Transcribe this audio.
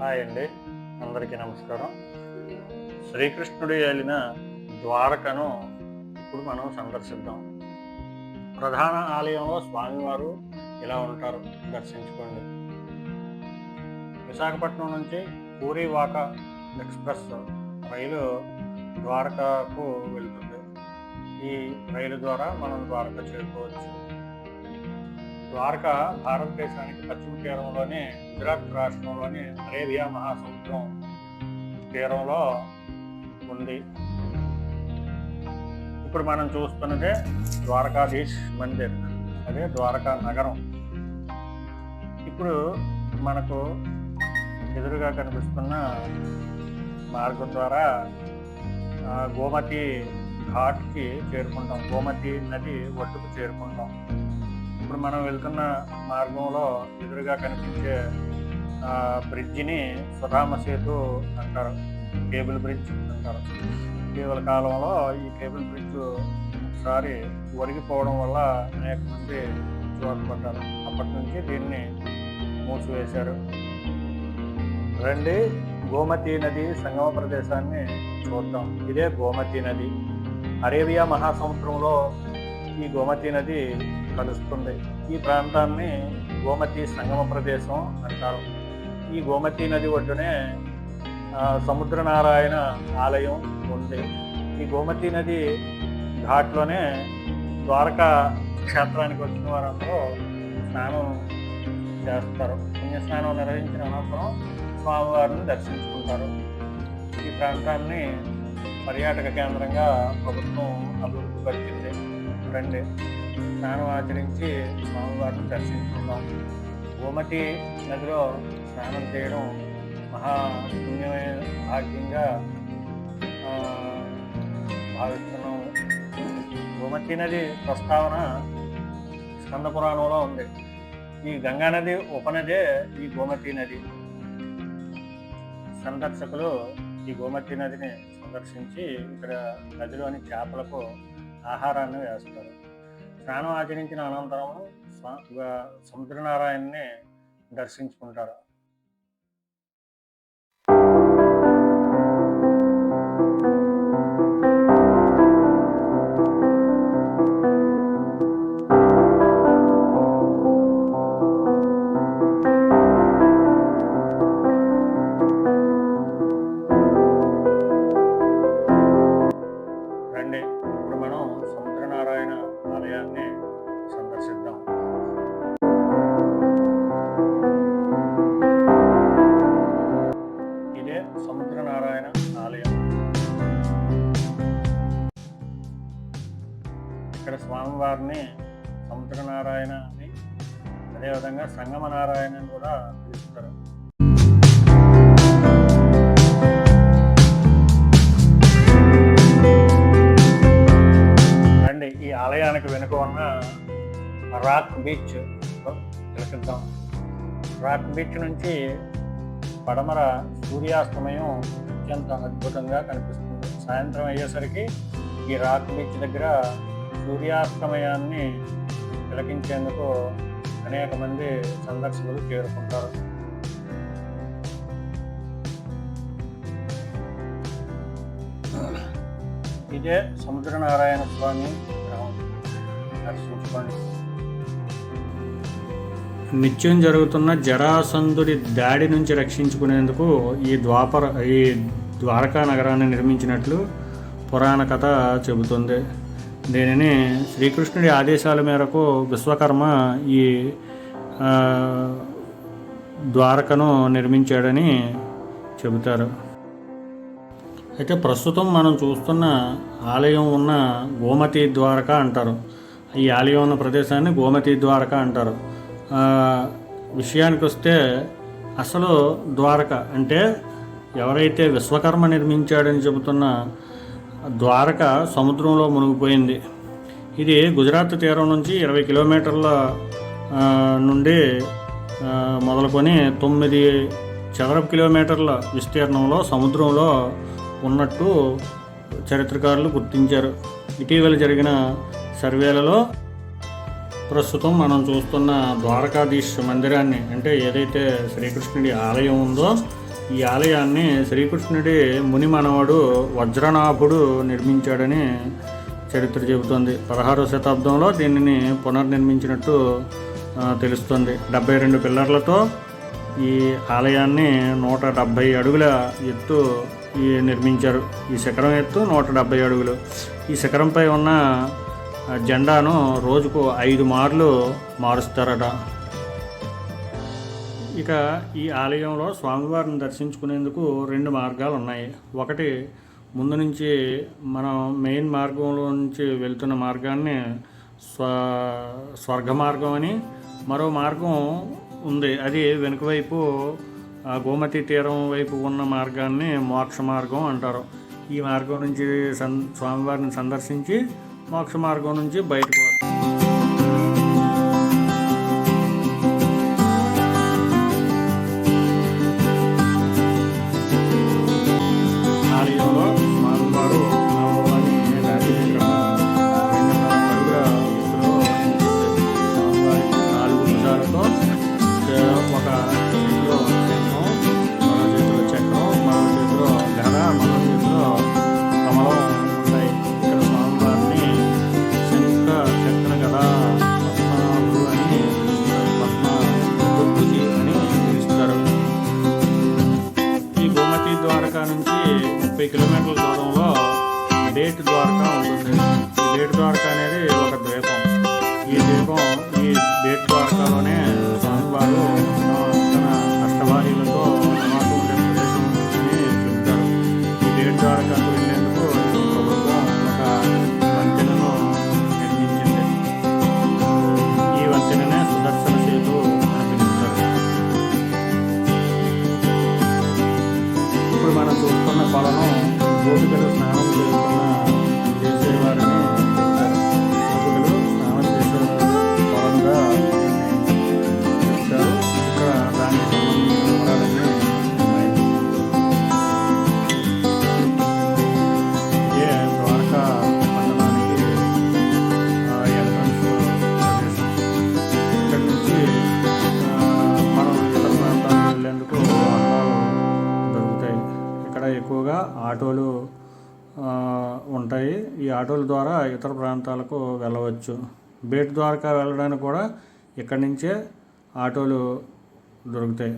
Hi అండి. అందరికీ నమస్కారం. శ్రీకృష్ణుడు ఏలిన ద్వారకను ఇప్పుడు మనం సందర్శిద్దాం. ప్రధాన ఆలయంలో స్వామివారు ఇలా ఉంటారు. దర్శించుకోండి. విశాఖపట్నం నుంచి పూరి వాక ఎక్స్ప్రెస్ రైలు ద్వారకాకు వెళ్తుంది. ఈ రైలు ద్వారా మనం ద్వారక చేరుకోవచ్చు. ద్వారక భారతదేశానికి పశ్చిమ తీరంలోని గుజరాత్ రాష్ట్రంలోని అరేబియా మహాసముద్రం తీరంలో ఉంది. ఇప్పుడు మనం చూస్తున్నదే ద్వారకాధీష్ మందిర్ అదే ద్వారకా నగరం. ఇప్పుడు మనకు ఎదురుగా కనిపిస్తున్న మార్గం ద్వారా గోమతి ఘాట్కి చేరుకుంటాం. గోమతి నది ఒడ్డుకు చేరుకుంటాం. ఇప్పుడు మనం వెళ్తున్న మార్గంలో ఎదురుగా కనిపించే ఆ, బ్రిడ్జిని సుధామ సేతు అంటారు. కేబుల్ బ్రిడ్జ్ అంటారు. ఇటీవల కాలంలో ఈ కేబుల్ బ్రిడ్జ్ ఒకసారి ఒరిగిపోవడం వల్ల అనేక మంది చూడపడ్డారు అప్పటి నుంచి దీన్ని మూసివేశారు. రండి గోమతి నది సంగమ ప్రదేశాన్ని చూద్దాం. ఇదే గోమతి నది. అరేబియా మహాసముద్రంలో ఈ గోమతి నది కలుస్తుంది. ఈ ప్రాంతాన్ని గోమతి సంగమ ప్రదేశం అంటారు. ఈ గోమతి నది ఒడ్డునే సముద్రనారాయణ ఆలయం ఉంది. ఈ గోమతి నది ఘాట్లోనే ద్వారకా క్షేత్రానికి వచ్చిన వారందరూ స్నానం చేస్తారు. పుణ్యస్నానం నిర్వహించిన అనంతరం స్వామివారిని దర్శించుకుంటారు. ఈ ప్రాంతాన్ని పర్యాటక కేంద్రంగా ప్రభుత్వం అభివృద్ధి పరిచింది. రండి. స్నానం ఆచరించి స్వామివారిని దర్శించుకుందాం. గోమతి నదిలో స్నానం చేయడం మహా పుణ్యమైన భాగ్యంగా భావిస్తున్నాము. గోమతి నది ప్రస్తావన స్కంద పురాణంలో ఉంది. ఈ గంగా నది ఉపనదే ఈ గోమతి నది. సందర్శకులు ఈ గోమతి నదిని సందర్శించి ఇక్కడ నదిలోని చేపలకు ఆహారాన్ని వేస్తారు. స్నానం ఆచరించిన అనంతరం సముద్రనారాయణని దర్శించుకుంటారు. స్వామివారిని సముద్ర సముద్రనారాయణ అని అదేవిధంగా సంగమ నారాయణ అని కూడా పిలుస్తారు. రండి ఈ ఆలయానికి వెనుక ఉన్న రాక్ బీచ్ తిలకిద్దాం. రాక్ బీచ్ నుంచి పడమర సూర్యాస్తమయం అత్యంత అద్భుతంగా కనిపిస్తుంది. సాయంత్రం అయ్యేసరికి ఈ రాక్ బీచ్ దగ్గర సూర్యాస్తమయాన్ని తిలకించేందుకు అనేక మంది సందర్శకులు చేరుకుంటారు. ఇదే సముద్రనారాయణ స్వామి గ్రామం దర్శించుకోండి నిత్యం జరుగుతున్న జరాసంధుడి దాడి నుంచి రక్షించుకునేందుకు ఈ ద్వాపర ఈ ద్వారకా నగరాన్ని నిర్మించినట్లు పురాణ కథ చెబుతుంది. దీనిని శ్రీకృష్ణుడి ఆదేశాల మేరకు విశ్వకర్మ ఈ ద్వారకను నిర్మించాడని చెబుతారు. అయితే ప్రస్తుతం మనం చూస్తున్న ఆలయం ఉన్న గోమతి ద్వారక అంటారు. ఈ ఆలయం ఉన్న ప్రదేశాన్ని గోమతి ద్వారక అంటారు. విషయానికి వస్తే అసలు ద్వారక అంటే ఎవరైతే విశ్వకర్మ నిర్మించాడని చెబుతున్న ద్వారక సముద్రంలో మునిగిపోయింది. ఇది గుజరాత్ తీరం నుంచి ఇరవై కిలోమీటర్ల నుండి మొదలుకొని తొమ్మిది చదరపు కిలోమీటర్ల విస్తీర్ణంలో సముద్రంలో ఉన్నట్టు చరిత్రకారులు గుర్తించారు. ఇటీవల జరిగిన సర్వేలలో ప్రస్తుతం మనం చూస్తున్న ద్వారకాధీశ మందిరాన్ని అంటే ఏదైతే శ్రీకృష్ణుడి ఆలయం ఉందో ఈ ఆలయాన్ని శ్రీకృష్ణుడి ముని మనవడు వజ్రనాభుడు నిర్మించాడని చరిత్ర చెబుతోంది. పదహారవ శతాబ్దంలో దీనిని పునర్నిర్మించినట్టు తెలుస్తుంది. డెబ్బై రెండు పిల్లర్లతో ఈ ఆలయాన్ని నూట డెబ్భై అడుగుల ఎత్తు ఈ నిర్మించారు. ఈ శిఖరం ఎత్తు నూట డెబ్భై అడుగులు. ఈ శిఖరంపై ఉన్న జెండాను రోజుకు ఐదు మార్లు మారుస్తారట. ఇక ఈ ఆలయంలో స్వామివారిని దర్శించుకునేందుకు రెండు మార్గాలు ఉన్నాయి. ఒకటి ముందు నుంచి మనం మెయిన్ మార్గంలో నుంచి వెళ్తున్న మార్గాన్ని స్వ స్వర్గ మార్గం అని మరో మార్గం ఉంది. అది వెనుక వైపు గోమతి తీరం వైపు ఉన్న మార్గాన్ని మోక్ష మార్గం అంటారు. ఈ మార్గం నుంచి సన్ స్వామివారిని సందర్శించి మోక్ష మార్గం నుంచి బయటకు వస్తాం ఆలయంలో ద్వారకా ఉంటుంది ఈ బేట్ ద్వారక అనేది ఒక ద్వీపం. ఈ ద్వీపం ఈ బేట్ ద్వారకాలోనే స్వామివారు తన అష్టవాహిలతో నివాసం ఉండే ప్రదేశం అని ఈ బేట్ ద్వారకాకు గురించి ఎక్కువగా ఆటోలు ఉంటాయి. ఈ ఆటోల ద్వారా ఇతర ప్రాంతాలకు వెళ్ళవచ్చు. బేట్ ద్వారకా వెళ్ళడానికి కూడా ఇక్కడి నుంచే ఆటోలు దొరుకుతాయి.